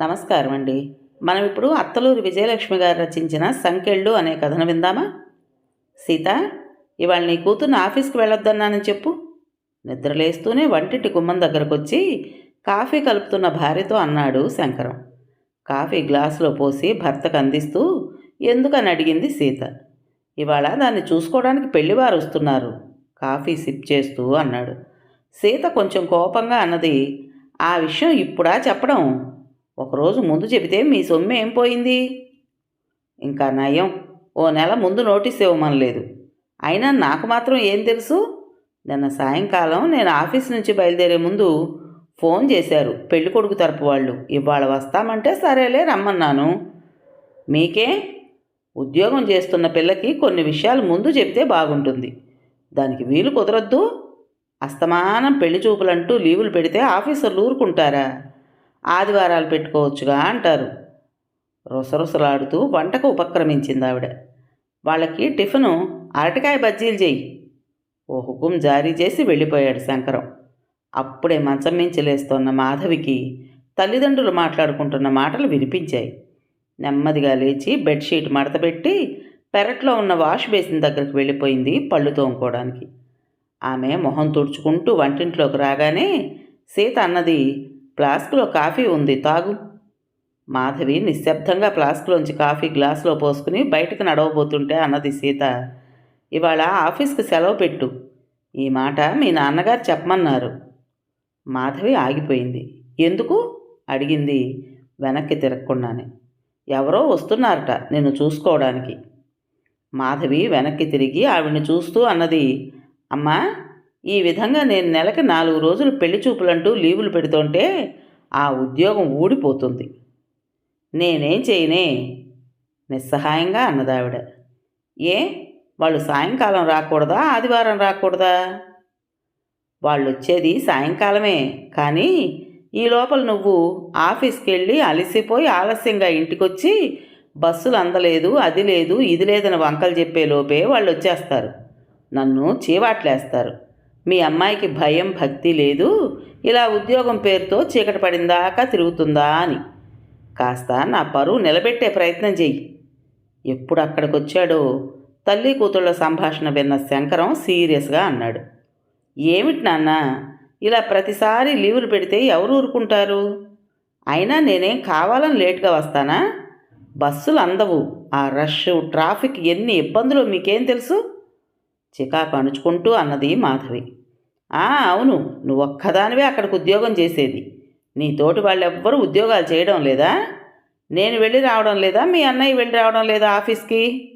నమస్కారం అండి మనం ఇప్పుడు అత్తలూరి విజయలక్ష్మి గారు రచించిన సంకెళ్ళు అనే కథను విందామా? సీత ఇవాళ నీ కూతుర్ని ఆఫీస్కి వెళ్ళొద్దన్నానని చెప్పు. నిద్రలేస్తూనే వంటింటి గుమ్మం దగ్గరకొచ్చి కాఫీ కలుపుతున్న భార్యతో అన్నాడు శంకరం. కాఫీ గ్లాసులో పోసి భర్తకు అందిస్తూ ఎందుకని అడిగింది సీత? ఇవాళ దాన్ని చూసుకోవడానికి పెళ్ళివారు వస్తున్నారు. కాఫీ సిప్ చేస్తూ అన్నాడు. సీత కొంచెం కోపంగా అన్నది ఆ విషయం ఇప్పుడా చెప్పడం? ఒకరోజు ముందు చెబితే మీ సొమ్ము ఏం పోయింది? ఇంకా నయం. ఓ నెల ముందు నోటీస్ ఇవ్వమనలేదు. అయినా నాకు మాత్రం ఏం తెలుసు? నిన్న సాయంకాలం నేను ఆఫీస్ నుంచి బయలుదేరే ముందు ఫోన్ చేశారు పెళ్ళి కొడుకు తరపు వాళ్ళు. ఇవాళ వస్తామంటే సరేలే రమ్మన్నాను. మీకే? ఉద్యోగం చేస్తున్న పిల్లకి కొన్ని విషయాలు ముందు చెబితే బాగుంటుంది. దానికి వీలు కుదరద్దు. అస్తమానం పెళ్ళి చూపులంటూ లీవులు పెడితే ఆఫీసర్లు ఊరుకుంటారా? ఆదివారాలు పెట్టుకోవచ్చుగా అంటారు. రుసరుసలాడుతూ వంటకు ఉపక్రమించింది ఆవిడ వాళ్ళకి టిఫిను అరటికాయ బజ్జీలు చెయ్యి ఓ హుకుం జారీ చేసి వెళ్ళిపోయాడు శంకరం. అప్పుడే మంచం మించి లేస్తోన్న మాధవికి తల్లిదండ్రులు మాట్లాడుకుంటున్న మాటలు వినిపించాయి. నెమ్మదిగా లేచి బెడ్షీట్ మడతపెట్టి పెరట్లో ఉన్న వాష్ బేసిన్ దగ్గరికి వెళ్ళిపోయింది పళ్ళు తోముకోవడానికి ఆమె మొహం తుడుచుకుంటూ వంటింట్లోకి రాగానే సీత అన్నది ఫ్లాస్క్లో కాఫీ ఉంది తాగు. మాధవి నిశ్శబ్దంగా ఫ్లాస్క్లోంచి కాఫీ గ్లాసులో పోసుకుని బయటకు నడవబోతుంటే అన్నది సీత. ఇవాళ ఆఫీస్కి సెలవు పెట్టు. ఈ మాట మీ నాన్నగారు చెప్పమన్నారు. మాధవి ఆగిపోయింది. ఎందుకు? అడిగింది వెనక్కి తిరగకుండానే. ఎవరో వస్తున్నారట నిన్ను చూసుకోవడానికి. మాధవి వెనక్కి తిరిగి ఆవిడ్ని చూస్తూ అన్నది అమ్మా! ఈ విధంగా నేను నెలకి నాలుగు రోజులు పెళ్ళి చూపులంటూ లీవులు పెడుతుంటే ఆ ఉద్యోగం ఊడిపోతుంది. నేనేం చేయనే? నిస్సహాయంగా అన్నదావిడ. ఏ? వాళ్ళు సాయంకాలం రాకూడదా? ఆదివారం రాకూడదా? వాళ్ళు వచ్చేది సాయంకాలమే. కానీ ఈ లోపల నువ్వు ఆఫీస్కి వెళ్ళి అలసిపోయి ఆలస్యంగా ఇంటికొచ్చి బస్సులు అందలేదు అది లేదు ఇది లేదని వంకలు చెప్పే లోపే వాళ్ళు వచ్చేస్తారు నన్ను చీవాట్లేస్తారు. మీ అమ్మాయికి భయం భక్తి లేదు. ఇలా ఉద్యోగం పేరుతో చీకటి పడిందాకా తిరుగుతుందా అని. కాస్త నా పరువు నిలబెట్టే ప్రయత్నం చెయ్యి. ఎప్పుడు అక్కడికొచ్చాడో? తల్లి కూతుళ్ళ సంభాషణ విన్న శంకరం సీరియస్గా అన్నాడు. ఏమిటి నాన్న? ఇలా ప్రతిసారి లీవులు పెడితే ఎవరు ఊరుకుంటారు? అయినా నేనేం కావాలని లేట్గా వస్తానా? బస్సులు అందవు. ఆ రష్ ట్రాఫిక్ ఎన్ని ఇబ్బందులు మీకేం తెలుసు? చికాకు అణుచుకుంటూ అన్నది మాధవి. ఆ అవును నువ్వు ఒక్కదానివే అక్కడికి ఉద్యోగం చేసేది. నీ తోటి వాళ్ళెవ్వరూ ఉద్యోగాలు చేయడం లేదా? నేను వెళ్ళి రావడం లేదా? మీ అన్నయ్య వెళ్ళి రావడం లేదా ఆఫీస్కి?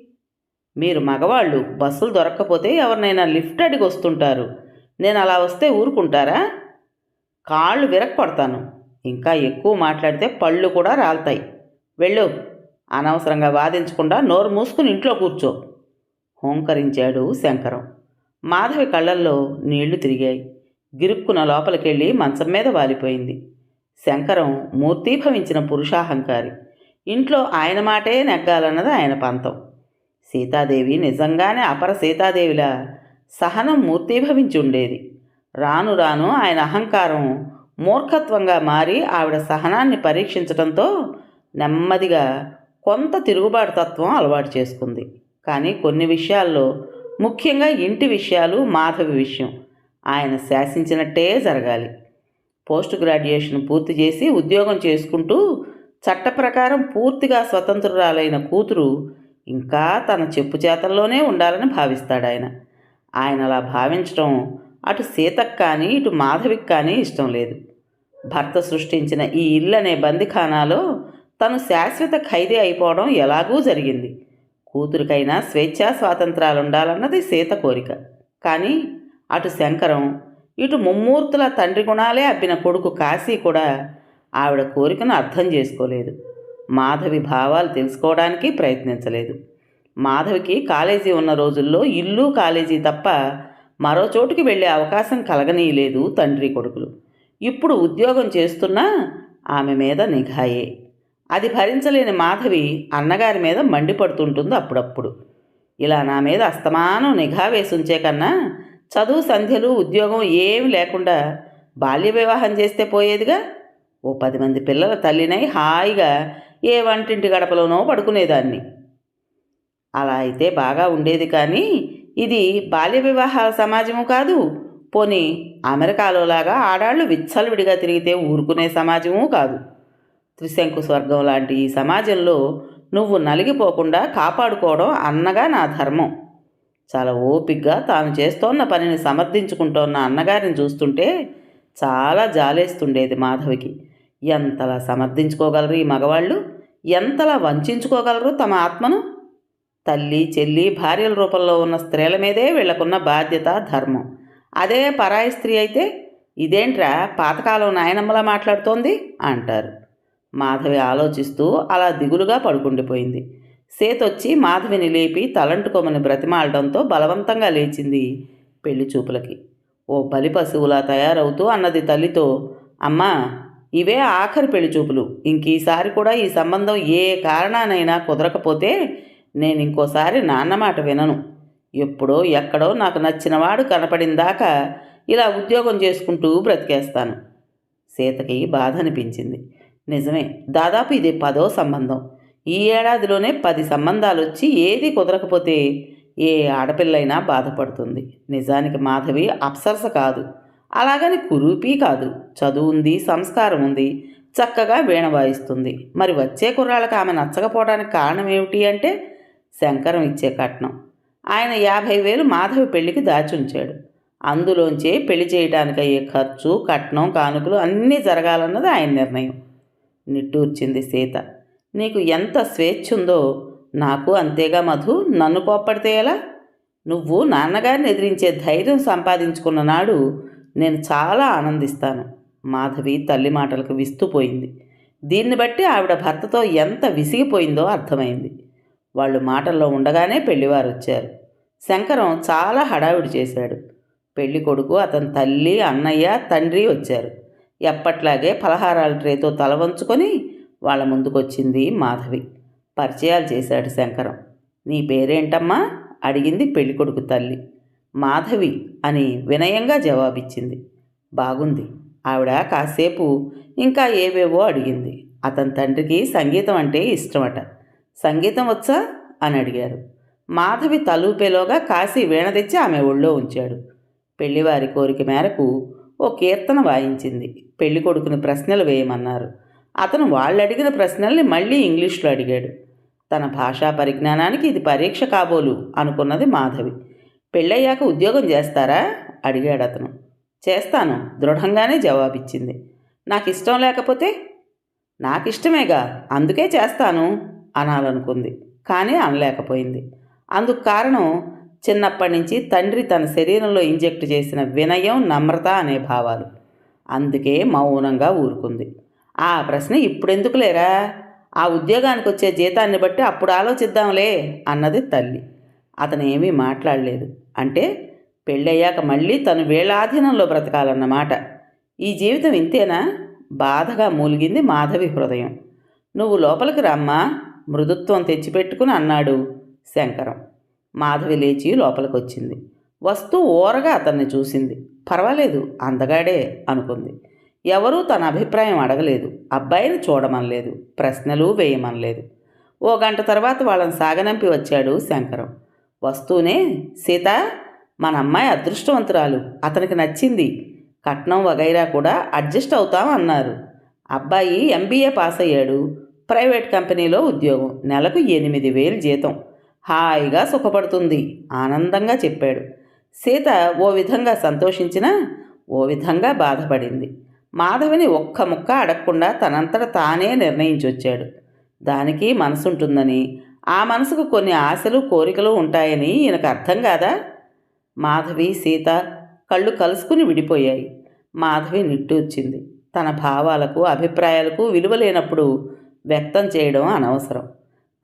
మీరు మగవాళ్ళు బస్సులు దొరక్కపోతే ఎవరినైనా లిఫ్ట్ అడిగి వస్తుంటారు. నేను అలా వస్తే ఊరుకుంటారా? కాళ్ళు విరక్కొడతాను ఇంకా ఎక్కువ మాట్లాడితే పళ్ళు కూడా రాలుతాయి. వెళ్ళు అనవసరంగా వాదించకుండా నోరు మూసుకుని ఇంట్లో కూర్చో. హోంకరించాడు శంకరం. మాధవి కళ్ళల్లో నీళ్ళు తిరిగాయి. గిరుక్కున లోపలికెళ్ళి మంచం మీద వాలిపోయింది. శంకరం మూర్తీభవించిన పురుషాహంకారి. ఇంట్లో ఆయన మాటే నెగ్గాలన్నది ఆయన పంతం. సీతాదేవి నిజంగానే అపర సీతాదేవిలా సహనం మూర్తీభవించి ఉండేది. రాను రాను ఆయన అహంకారం మూర్ఖత్వంగా మారి ఆవిడ సహనాన్ని పరీక్షించడంతో నెమ్మదిగా కొంత తిరుగుబాటు తత్వం అలవాటు చేసుకుంది. కానీ కొన్ని విషయాల్లో ముఖ్యంగా ఇంటి విషయాలు మాధవి విషయం. ఆయన శాసించినట్టే జరగాలి. పోస్ట్ గ్రాడ్యుయేషన్ పూర్తి చేసి ఉద్యోగం చేసుకుంటూ చట్ట ప్రకారం పూర్తిగా స్వతంత్రురాలైన కూతురు ఇంకా తన చెప్పు చేతల్లోనే ఉండాలని భావిస్తాడు ఆయన ఆయన అలా భావించడం అటు సీతకు కానీ ఇటు మాధవికి కానీ ఇష్టం లేదు. భర్త సృష్టించిన ఈ ఇల్లు అనే బందిఖానాలో తను శాశ్వత ఖైదీ అయిపోవడం ఎలాగూ జరిగింది. కూతురికైనా స్వేచ్ఛా స్వాతంత్రాలు ఉండాలన్నది సీత కోరిక. కానీ అటు శంకరం ఇటు ముమ్మూర్తుల తండ్రి గుణాలే అబ్బిన కొడుకు కాశీ కూడా ఆవిడ కోరికను అర్థం చేసుకోలేదు. మాధవి భావాలు తెలుసుకోవడానికి ప్రయత్నించలేదు. మాధవికి కాలేజీ ఉన్న రోజుల్లో ఇల్లు కాలేజీ తప్ప మరో చోటుకి వెళ్ళే అవకాశం కలగనీయలేదు తండ్రి కొడుకులు. ఇప్పుడు ఉద్యోగం చేస్తున్నా ఆమె మీద నిఘాయే. అది భరించలేని మాధవి అన్నగారి మీద మండిపడుతుంటుంది అప్పుడప్పుడు. ఇలా నా మీద అస్తమానం నిఘా వేసి ఉంచే కన్నా చదువు సంధ్యలు ఉద్యోగం ఏమి లేకుండా బాల్య వివాహం చేస్తే పోయేదిగా? ఓ పది మంది పిల్లల తల్లినై హాయిగా ఏ వంటింటి గడపలోనో పడుకునేదాన్ని. అలా అయితే బాగా ఉండేది కానీ ఇది బాల్య వివాహాల సమాజము కాదు. పోనీ అమెరికాలోలాగా ఆడాళ్ళు విచ్చలవిడిగా తిరిగితే ఊరుకునే సమాజము కాదు. త్రిశంకు స్వర్గం లాంటి ఈ సమాజంలో నువ్వు నలిగిపోకుండా కాపాడుకోవడం అన్నగా నా ధర్మం. చాలా ఓపిగ్గా తాను చేస్తోన్న పనిని సమర్థించుకుంటోన్న అన్నగారిని చూస్తుంటే చాలా జాలేస్తుండేది మాధవికి. ఎంతలా సమర్థించుకోగలరు ఈ మగవాళ్ళు? ఎంతలా వంచుకోగలరు తమ ఆత్మను? తల్లి చెల్లి భార్యల రూపంలో ఉన్న స్త్రీల మీదే వీళ్ళకున్న బాధ్యత ధర్మం. అదే పరాయి స్త్రీ అయితే ఇదేంట్రా పాతకాలం నాయనమ్మలా మాట్లాడుతోంది? అంటారు. మాధవి ఆలోచిస్తూ అలా దిగులుగా పడుకుండిపోయింది. సేతొచ్చి మాధవిని లేపి తలంటుకోమని బ్రతిమాలడంతో బలవంతంగా లేచింది పెళ్ళి చూపులకి. ఓ బలి పశువులా తయారవుతూ అన్నది తల్లితో అమ్మా ఇవే ఆఖరి పెళ్ళి చూపులు. ఇంక ఈసారి కూడా ఈ సంబంధం ఏ కారణానైనా కుదరకపోతే నేను ఇంకోసారి నాన్న మాట వినను. ఎప్పుడో ఎక్కడో నాకు నచ్చినవాడు కనపడిందాకా ఇలా ఉద్యోగం చేసుకుంటూ బ్రతికేస్తాను. సీతకి బాధ అనిపించింది నిజమే. దాదాపు ఇది పదో సంబంధం. ఈ ఏడాదిలోనే పది సంబంధాలు వచ్చి ఏది కుదరకపోతే ఏ ఆడపిల్లైనా బాధపడుతుంది. నిజానికి మాధవి అప్సరస కాదు. అలాగని కురూపీ కాదు. చదువు ఉంది సంస్కారం ఉంది చక్కగా వీణ వాయిస్తుంది. మరి వచ్చే కుర్రాళ్ళకి ఆమె నచ్చకపోవడానికి కారణం ఏమిటి అంటే శంకరం ఇచ్చే కట్నం. ఆయన యాభై వేలు మాధవి పెళ్ళికి దాచి ఉంచాడు. అందులోంచే పెళ్ళి చేయడానికి అయ్యే ఖర్చు కట్నం కానుకలు అన్నీ జరగాలన్నది ఆయన నిర్ణయం. నిట్టూర్చింది సీత. నీకు ఎంత స్వేచ్ఛ ఉందో నాకు అంతేగా మధు నన్ను కోప్పడితే ఎలా? నువ్వు నాన్నగారిని ఎదిరించే ధైర్యం సంపాదించుకున్న నాడు నేను చాలా ఆనందిస్తాను. మాధవి తల్లి మాటలకు విస్తుపోయింది దీన్ని బట్టి ఆవిడ భర్తతో ఎంత విసిగిపోయిందో అర్థమైంది. వాళ్ళు మాటల్లో ఉండగానే పెళ్ళివారు వచ్చారు. శంకరం చాలా హడావిడి చేశాడు. పెళ్ళి కొడుకు అతని తల్లి అన్నయ్య తండ్రి వచ్చారు. ఎప్పట్లాగే పలహారాల ట్రేతో తల వంచుకొని వాళ్ళ ముందుకొచ్చింది మాధవి. పరిచయాలు చేశాడు శంకరం. నీ పేరేంటమ్మా? అడిగింది పెళ్ళికొడుకు తల్లి. మాధవి అని వినయంగా జవాబిచ్చింది. బాగుంది. ఆవిడ కాసేపు ఇంకా ఏవేవో అడిగింది. అతని తండ్రికి సంగీతం అంటే ఇష్టమట. సంగీతం వచ్చా? అని అడిగారు. మాధవి తలూపేలోగా కాశీ వీణ తెచ్చి ఆమె ఒళ్ళో ఉంచాడు. పెళ్ళివారి కోరిక మేరకు ఓ కీర్తన వాయించింది. పెళ్ళి కొడుకుని ప్రశ్నలు వేయమన్నారు. అతను వాళ్ళు అడిగిన ప్రశ్నల్ని మళ్ళీ ఇంగ్లీష్లో అడిగాడు. తన భాషా పరిజ్ఞానానికి ఇది పరీక్ష కాబోలు అనుకున్నది మాధవి. పెళ్ళయ్యాక ఉద్యోగం చేస్తారా? అడిగాడు అతను చేస్తాను. దృఢంగానే జవాబిచ్చింది. నాకు ఇష్టం లేకపోతే? నాకు ఇష్టమేగా అందుకే చేస్తాను అనాలనుకుంది. కానీ అనలేకపోయింది. అందుకు కారణం చిన్నప్పటి నుంచి తండ్రి తన శరీరంలో ఇంజెక్ట్ చేసిన వినయం నమ్రత అనే భావాలు. అందుకే మౌనంగా ఊరుకుంది. ఆ ప్రశ్న ఇప్పుడెందుకు లేరా? ఆ ఉద్యోగానికి వచ్చే జీతాన్ని బట్టి అప్పుడు ఆలోచిద్దాంలే అన్నది తల్లి. అతను ఏమీ మాట్లాడలేదు. అంటే పెళ్ళయ్యాక మళ్ళీ తను వేళాధీనంలో బ్రతకాలన్నమాట. ఈ జీవితం ఇంతేనా? బాధగా మూలిగింది మాధవి హృదయం. నువ్వు లోపలికి రమ్మా మృదుత్వం తెచ్చిపెట్టుకుని అన్నాడు శంకరం. మాధవి లేచి లోపలికి వచ్చింది వస్తూ ఓరగా అతన్ని చూసింది. పర్వాలేదు అందగాడే అనుకుంది. ఎవరూ తన అభిప్రాయం అడగలేదు. అబ్బాయిని చూడమనలేదు ప్రశ్నలు వేయమనలేదు. ఓ గంట తర్వాత వాళ్ళని సాగనంపి వచ్చాడు శంకరం. వస్తూనే సీత మన అమ్మాయి అదృష్టవంతురాలు అతనికి నచ్చింది. కట్నం వగైరా కూడా అడ్జస్ట్ అవుతాం అన్నారు. అబ్బాయి ఎంబీఏ పాస్ అయ్యాడు ప్రైవేట్ కంపెనీలో ఉద్యోగం. నెలకు ఎనిమిది వేలు జీతం. హాయిగా సుఖపడుతుంది. ఆనందంగా చెప్పాడు. సీత ఓ విధంగా సంతోషించినా ఓ విధంగా బాధపడింది. మాధవిని ఒక్క ముక్క అడగకుండా తనంతట తానే నిర్ణయించొచ్చాడు. దానికి మనసుంటుందని ఆ మనసుకు కొన్ని ఆశలు కోరికలు ఉంటాయని ఈయనకు అర్థం కాదా? మాధవి సీత కళ్ళు కలుసుకుని విడిపోయాయి. మాధవి నిట్టూర్చింది తన భావాలకు అభిప్రాయాలకు విలువ లేనప్పుడు వ్యక్తం చేయడం అనవసరం.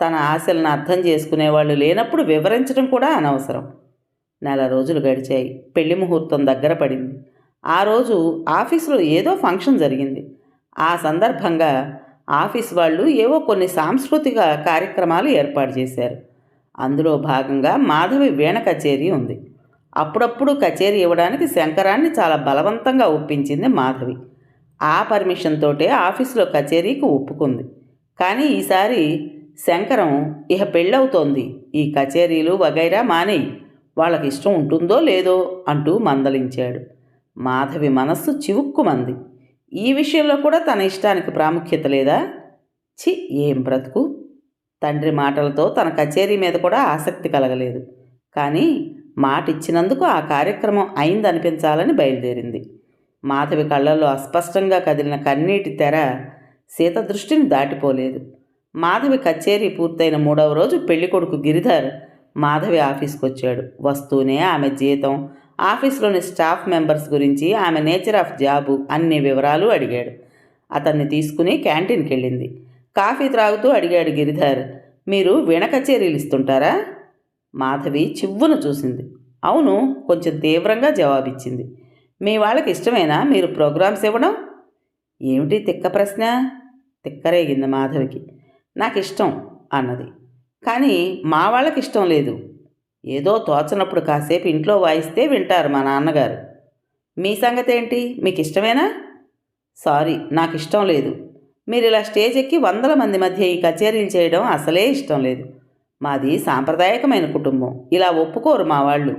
తన ఆశలను అర్థం చేసుకునేవాళ్ళు లేనప్పుడు వివరించడం కూడా అనవసరం. నెల రోజులు గడిచాయి. పెళ్ళి ముహూర్తం దగ్గర పడింది. ఆ రోజు ఆఫీసులో ఏదో ఫంక్షన్ జరిగింది. ఆ సందర్భంగా ఆఫీస్ వాళ్ళు ఏవో కొన్ని సాంస్కృతిక కార్యక్రమాలు ఏర్పాటు చేశారు. అందులో భాగంగా మాధవి వీణ కచేరీ ఉంది. అప్పుడప్పుడు కచేరీ ఇవ్వడానికి శంకరాన్ని చాలా బలవంతంగా ఒప్పించింది మాధవి. ఆ పర్మిషన్ తోటే ఆఫీసులో కచేరీకి ఒప్పుకుంది. కానీ ఈసారి శంకరం ఇహ పెళ్ళవుతోంది. ఈ కచేరీలు వగైరా మానేయి. వాళ్ళకి ఇష్టం ఉంటుందో లేదో అంటూ మందలించాడు. మాధవి మనస్సు చివుక్కుమంది. ఈ విషయంలో కూడా తన ఇష్టానికి ప్రాముఖ్యత లేదా? చి ఏం బ్రతుకు? తండ్రి మాటలతో తన కచేరీ మీద కూడా ఆసక్తి కలగలేదు. కానీ మాట ఇచ్చినందుకు ఆ కార్యక్రమం అయిందనిపించాలని బయలుదేరింది. మాధవి కళ్ళల్లో అస్పష్టంగా కదిలిన కన్నీటి తెర సీత దృష్టిని దాటిపోలేదు. మాధవి కచేరీ పూర్తయిన మూడవ రోజు పెళ్ళికొడుకు గిరిధర్ మాధవి ఆఫీస్కి వచ్చాడు వస్తూనే ఆమె జీతం ఆఫీస్లోని స్టాఫ్ మెంబర్స్ గురించి ఆమె నేచర్ ఆఫ్ జాబు అన్ని వివరాలు అడిగాడు. అతన్ని తీసుకుని క్యాంటీన్కి వెళ్ళింది కాఫీ త్రాగుతూ అడిగాడు గిరిధర్ మీరు వీణ కచేరీలు ఇస్తుంటారా? మాధవి చివ్వును చూసింది. అవును కొంచెం తీవ్రంగా జవాబిచ్చింది. మీ వాళ్ళకి ఇష్టమేనా? మీరు ప్రోగ్రామ్స్ ఇవ్వడం? ఏమిటి తిక్క ప్రశ్న? తిక్కరేగింది మాధవికి. నాకు ఇష్టం అన్నది. కానీ మా వాళ్ళకి ఇష్టం లేదు. ఏదో తోచనప్పుడు కాసేపు ఇంట్లో వాయిస్తే వింటారు మా నాన్నగారు. మీ సంగతి ఏంటి మీకు ఇష్టమేనా సారీ నాకు ఇష్టం లేదు. మీరు ఇలా స్టేజ్ ఎక్కి వందల మంది మధ్య ఈ కచేరీలు చేయడం అసలే ఇష్టం లేదు. మాది సాంప్రదాయకమైన కుటుంబం. ఇలా ఒప్పుకోరు మా వాళ్ళు.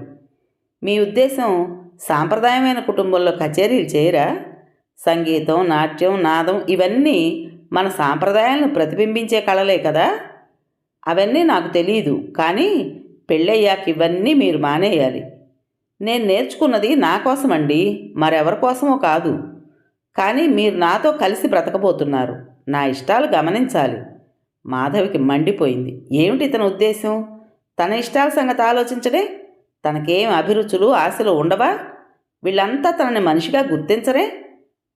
మీ ఉద్దేశం సాంప్రదాయమైన కుటుంబంలో కచేరీలు చేయరా? సంగీతం నాట్యం నాదం ఇవన్నీ మన సాంప్రదాయాలను ప్రతిబింబించే కళలే కదా? అవన్నీ నాకు తెలియదు కానీ పెళ్ళయ్యాక ఇవన్నీ మీరు మానేయాలి. నేను నేర్చుకున్నది నా కోసమండి మరెవరి కోసమో కాదు. కానీ మీరు నాతో కలిసి బ్రతకబోతున్నారు. నా ఇష్టాలు గమనించాలి. మాధవికి మండిపోయింది. ఏమిటి ఇతని ఉద్దేశం? తన ఇష్టాల సంగతి ఆలోచించడే? తనకేం అభిరుచులు ఆశలు ఉండవా? వీళ్ళంతా తనని మనిషిగా గుర్తించరే?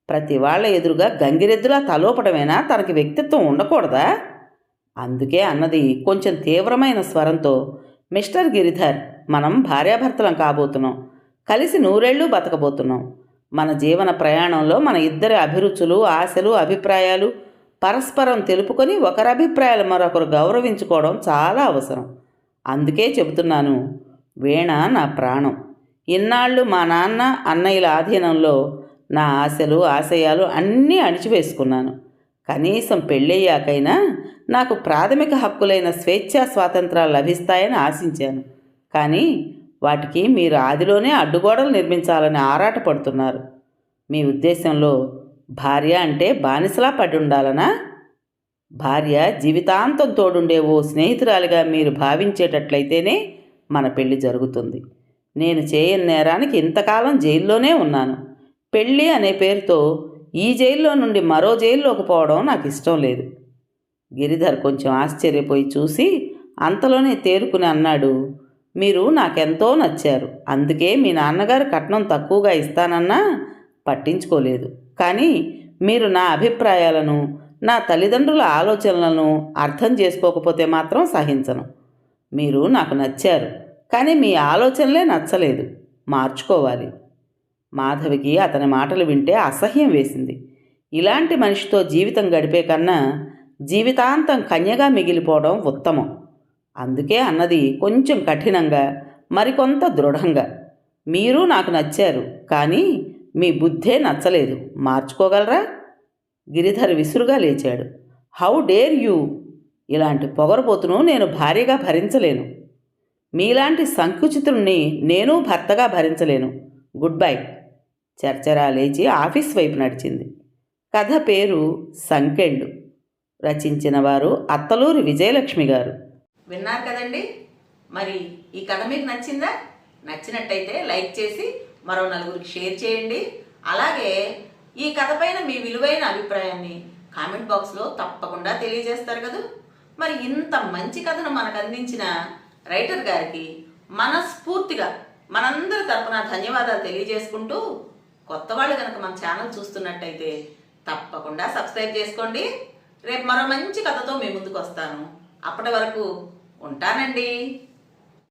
ప్రతి వాళ్ళ ఎదురుగా గంగిరెద్దులా తలోపడమేనా తనకి వ్యక్తిత్వం ఉండకూడదా? అందుకే అన్నది కొంచెం తీవ్రమైన స్వరంతో మిస్టర్ గిరిధర్ మనం భార్యాభర్తలం కాబోతున్నాం. కలిసి నూరేళ్ళు బతకబోతున్నాం. మన జీవన ప్రయాణంలో మన ఇద్దరి అభిరుచులు ఆశలు అభిప్రాయాలు పరస్పరం తెలుపుకొని ఒకరి అభిప్రాయాలు మరొకరు గౌరవించుకోవడం చాలా అవసరం. అందుకే చెబుతున్నాను వీణ నా ప్రాణం. ఇన్నాళ్ళు మా నాన్న అన్నయ్యల ఆధీనంలో నా ఆశలు ఆశయాలు అన్నీ అణిచివేసుకున్నాను. కనీసం పెళ్ళయ్యాకైనా నాకు ప్రాథమిక హక్కులైన స్వేచ్ఛా స్వాతంత్రాలు లభిస్తాయని ఆశించాను. కానీ వాటికి మీరు ఆదిలోనే అడ్డుగోడలు నిర్మించాలని ఆరాటపడుతున్నారు. మీ ఉద్దేశంలో భార్య అంటే బానిసలా పడి ఉండాలనా భార్య జీవితాంతం తోడుండే ఓ స్నేహితురాలిగా మీరు భావించేటట్లయితేనే మన పెళ్ళి జరుగుతుంది. నేను చేయని నేరానికి ఇంతకాలం జైల్లోనే ఉన్నాను. పెళ్ళి అనే పేరుతో ఈ జైల్లో నుండి మరో జైల్లోకి పోవడం నాకు ఇష్టం లేదు. గిరిధర్ కొంచెం ఆశ్చర్యపోయి చూసి అంతలోనే తేరుకుని అన్నాడు మీరు నాకెంతో నచ్చారు. అందుకే మీ నాన్నగారు కట్నం తక్కువగా ఇస్తానన్నా పట్టించుకోలేదు. కానీ మీరు నా అభిప్రాయాలను నా తల్లిదండ్రుల ఆలోచనలను అర్థం చేసుకోకపోతే మాత్రం సహించను. మీరు నాకు నచ్చారు కానీ మీ ఆలోచనలే నచ్చలేదు. మార్చుకోవాలి. మాధవికి అతని మాటలు వింటే అసహ్యం వేసింది. ఇలాంటి మనిషితో జీవితం గడిపే కన్నా జీవితాంతం కన్యగా మిగిలిపోవడం ఉత్తమం. అందుకే అన్నది కొంచెం కఠినంగా మరికొంత దృఢంగా. మీరు నాకు నచ్చారు కానీ మీ బుద్ధే నచ్చలేదు. మార్చుకోగలరా? గిరిధర్ విసురుగా లేచాడు. How dare you? ఇలాంటి పొగరబోతును నేను భార్యగా భరించలేను. మీలాంటి సంకుచితుణ్ణి నేను భర్తగా భరించలేను. Good bye. చర్చరా లేచి ఆఫీస్ వైపు నడిచింది. కథ పేరు సంకెండు. రచించిన వారు అత్తలూరి విజయలక్ష్మి గారు. విన్నారు కదండి? మరి ఈ కథ మీకు నచ్చిందా? నచ్చినట్టయితే లైక్ చేసి మరో నలుగురికి షేర్ చేయండి. అలాగే ఈ కథ పైన మీ విలువైన అభిప్రాయాన్ని కామెంట్ బాక్స్లో తప్పకుండా తెలియజేస్తారు కదా? మరి ఇంత మంచి కథను మనకు అందించిన రైటర్ గారికి మనస్ఫూర్తిగా మనందరి తరపున ధన్యవాదాలు తెలియజేసుకుంటూ కొత్త వాళ్ళు కనుక మన ఛానల్ చూస్తున్నట్టయితే తప్పకుండా సబ్స్క్రైబ్ చేసుకోండి. రేపు మరో మంచి కథతో మీ ముందుకు వస్తాను. అప్పటి వరకు ఉంటానండి.